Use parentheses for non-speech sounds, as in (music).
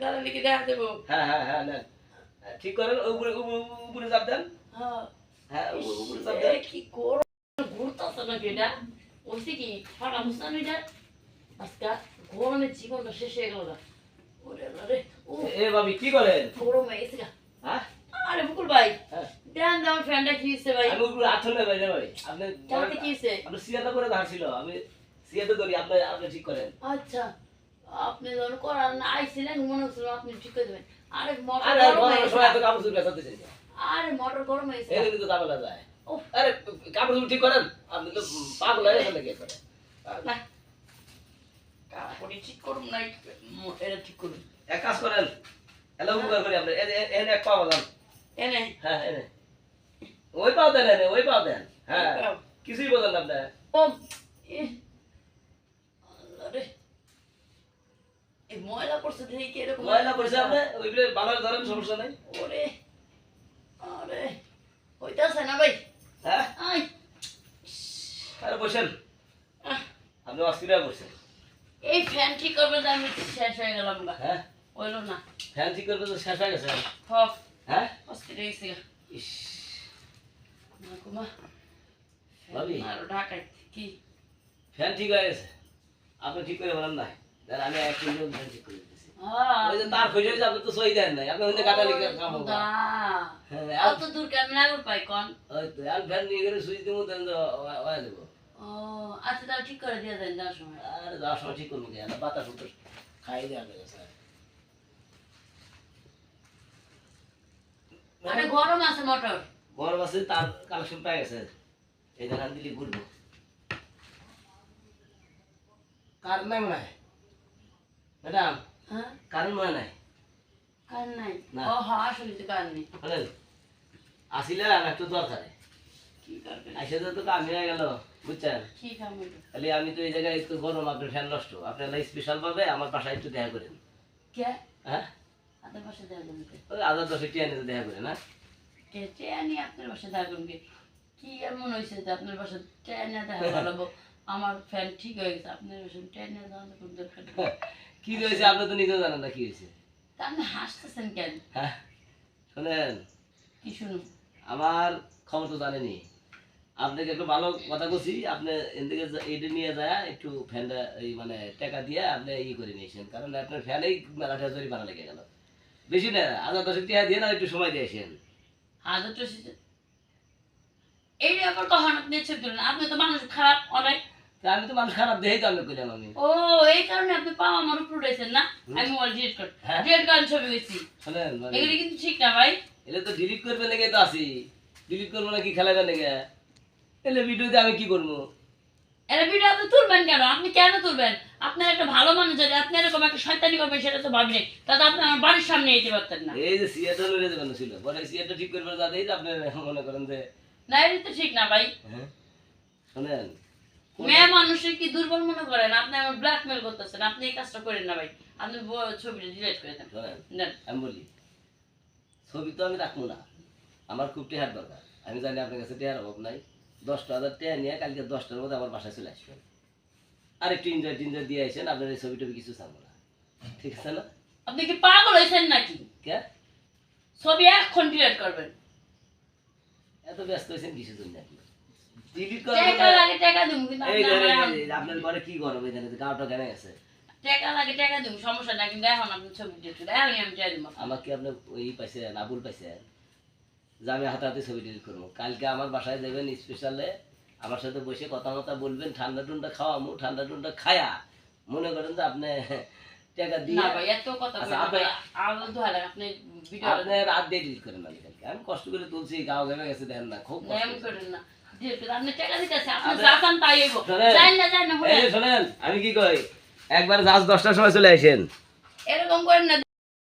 তারা লিখে দেখা দেবো। হ্যাঁ হ্যাঁ হ্যাঁ নেন। হ্যাঁ, ঠিক করেন উপরে উপরে- চাপ দেন। হ্যাঁ। হ্যাঁ উপরে উপরে চাপ দেন। কি করো ঘুরতেছে নাকি এটা? ওইসে কি ফাটা মুস্তান এটা আজকে গরমে জীবনটা শেষ হয়ে গেল ওরে আরে ও এ ভাবি কি করেন? গরম হয়ে হ্যাঁ? আরে বুকুল ভাই হ্যাঁ। দেন দাম ফ্যানটা কি হয়েছে ভাই? আমি উপরে আঠন ভাই ভাই। আপনি কি হয়েছে আপনি সিয়াটা করে আমি করি আপনি আপনি ঠিক করেন। আচ্ছা। আপনি যখন করার না আইছিলেন মনে হচ্ছিল আপনি ঠিক করে দেবেন আরে মোটর আরে গরম হয়ে সময় এত কাপড় চুপড়ে বেচাতেছেন না। আরে মোটর গরম হয়ে গেছে এগুলো কিন্তু যায়। আরে কাপড় চুপড় ঠিক করেন? আপনি তো পাগল হয়ে গেছেন নাকি করে না। কাপড়ি ঠিক করুন না এটা ঠিক করুন। এক কাজ করেন। হ্যালো উপকার করি আপনি এনে এনে এক পাওয়া যান এনে। হ্যাঁ এনে। ওই পাও দেন এনে। ওই পাও দেন। হ্যাঁ। কিছুই বলেন না আপনি। ও এ, আল্লাহ রে। এই ময়লা করছে দেখি কি এরকম ময়লা পড়ছে আপনি ওইগুলো ভালো ধরেন সমস্যা নাই। ওরে আরে হইতাছে না ভাই। হ্যাঁ? আই আরে বসেন। আপনি অস্থির হয়ে বসেন। এই ফ্যান ঠিক করবে তো আমি শেষ হয়ে গেলাম গা। হ্যাঁ? হইল না। ফ্যান ঠিক করবে তো শেষ হয়ে গেছে। হক হ্যাঁ? অস্থির হয়ে গেছে। ইস। মা গো মা। ভাবি? আরও ঢাকায়। কি? ফ্যান ঠিক হয়ে গেছে। আপনি ঠিক করে বলেন না। তাহলে আমি এক মিনিট ফ্যান ঠিক করে দিতেছি। ওই যে তার খুঁজে হয়েছে তো সই দেন নাই। আপনি ওই কাটা লিখে কাম হবে। হ্যাঁ অত দূর কেন পাই কন? ওই তো আর ফ্যান নিয়ে গেলে সুইচ দিব দেন তো ওয়া দেবো। ও আচ্ছা তাহলে ঠিক করে দিয়ে দেন যাওয়ার সময়। আর যাওয়ার সময় ঠিক করব কেন বাতাস উতাস খাই দেওয়া গেছে। আরে গরম আছে মোটর। বড় বাসে তার কালেকশন পেয়ে গেছে। এই দেখান দিলে ঘুরবো। কার নাই? মনে হয় ম্যাডাম হ্যাঁ? কারণ মনে নাই? কার নাই? ও হ্যাঁ আসলে তো কার নেই। বলেন আসিলে আর একটু দরকার। কি তো তো কাম হয়ে গেল বুঝছেন? কি কাম হইল? তাহলে আমি তো এই জায়গায় একটু গরম আপনার ফ্যান নষ্ট। আপনার স্পেশাল ভাবে আমার বাসায় একটু দেখা করেন। কে? হ্যাঁ? দেখা করুন কে? ওই হাজার দশে টিয়া নিতে দেখা করেন কে? আপনার পাশে দেখা করুন কি? এমন হয়েছে যে আপনার দেখা (laughs) আমার ফ্যান ঠিক হয়ে গেছে আপনার কোনো দরকার (laughs) কি হয়েছে আপনি তো নিজেও জানেন না কি হয়েছে। আপনি হাসতেছেন কেন? হ্যাঁ শোনেন। কি শুনুন? আমার খবর তো জানেনি আপনাকে একটু ভালো কথা বলছি আপনি এদিকে এটা নিয়ে যায় একটু ফ্যানটা এই মানে টাকা দিয়ে আপনি ই করে নিয়েছেন। কারণ আপনার ফ্যানেই মেলাটা জরিমানা লেগে গেল। বেশি না হাজার দশেক টাকা দিয়ে না একটু সময় দিয়েছেন হাজার তো এই আবার কখন আপনি আপনি তো মানুষ খারাপ অনেক। আমি তো মানুষ খারাপ দেখেই তো আমি করলাম আমি। ও এই কারণে আপনি পাওয়া আমার উপর উঠেছেন না? আমি মোবাইল ডিলিট করি। ডিলিট করেন ছবি হয়েছি শোনেন মানে এগুলি কিন্তু ঠিক না ভাই। এটা তো ডিলিট করবে নাকি তো আসি ডিলিট করব নাকি খেলাবে নাকি এলে ভিডিওতে আমি কি করব? এটা ভিডিও আপনি তুলবেন কেন? আপনি কেন তুলবেন? আপনার একটা ভালো মানুষ যদি আপনি এরকম একটা শয়তানি করবেন সেটা তো ভাবি নেই। তাহলে আপনি আমার বাড়ির সামনে যেতে পারতেন না। এই যে সিয়াটা লড়ে যাবেন ছিল। পরে সিয়াটা ঠিক করবে যাতেই তো আপনি মনে করেন যে না এটা তো ঠিক না ভাই। হ্যাঁ। শোনেন মেয়ে মানুষের কি দুর্বল মনে করেন? আপনি আমার ব্ল্যাকমেল করতেছেন আপনি এই কাজটা করেন না ভাই। আপনি ছবিটা ডিলিট করে দেন। আমি বলি ছবি তো আমি রাখব না। আমার খুব টেহার দরকার। আমি জানি আপনার কাছে টেহার অভাব নাই। দশটা হাজার টেহা নিয়ে কালকে দশটার মধ্যে আমার বাসায় চলে আসবেন। আর একটু এনজয় টিনজয় দিয়ে আসেন আপনার এই ছবি টবি কিছু চাবো না। ঠিক আছে না? আপনি কি পাগল হয়েছেন নাকি? কে? ছবি এখন ডিলিট করবেন। এত ব্যস্ত হয়েছেন কিছু জন্য আপনি? ডিলিট টাকা লাগে টাকা দিব কিন্তু এই আপনি যে- আমার আপনার ঘরে কি গরম এই গাওটা কেন গেছে। টাকা লাগে টাকা দিব সমস্যা নাই কিন্তু এখন আপনি ছবি ডিলিট করে এখন আমি চাই দিব আমাকে আপনি ওই পাইছেন আবুল পাইছেন যে আমি হাতে হাতে ছবি ডিলিট করব। কালকে আমার বাসায় যাবেন স্পেশালে আমার সাথে বসে কথা মতো বলবেন ঠান্ডা টুন্ডা খাওয়ামু ঠান্ডা টুন্ডা খায়া। মনে করেন যে আপনি টাকা দিয়ে এত কথা আচ্ছা, আপনি- রাত দিয়ে ডিলিট করেন আমি কষ্ট করে তুলছি গাও ঘেমে গেছে দেখেন না খুব কষ্ট না। আমি কি কই? একবার দশটার সময় চলে আসেন। এরকম করেন না।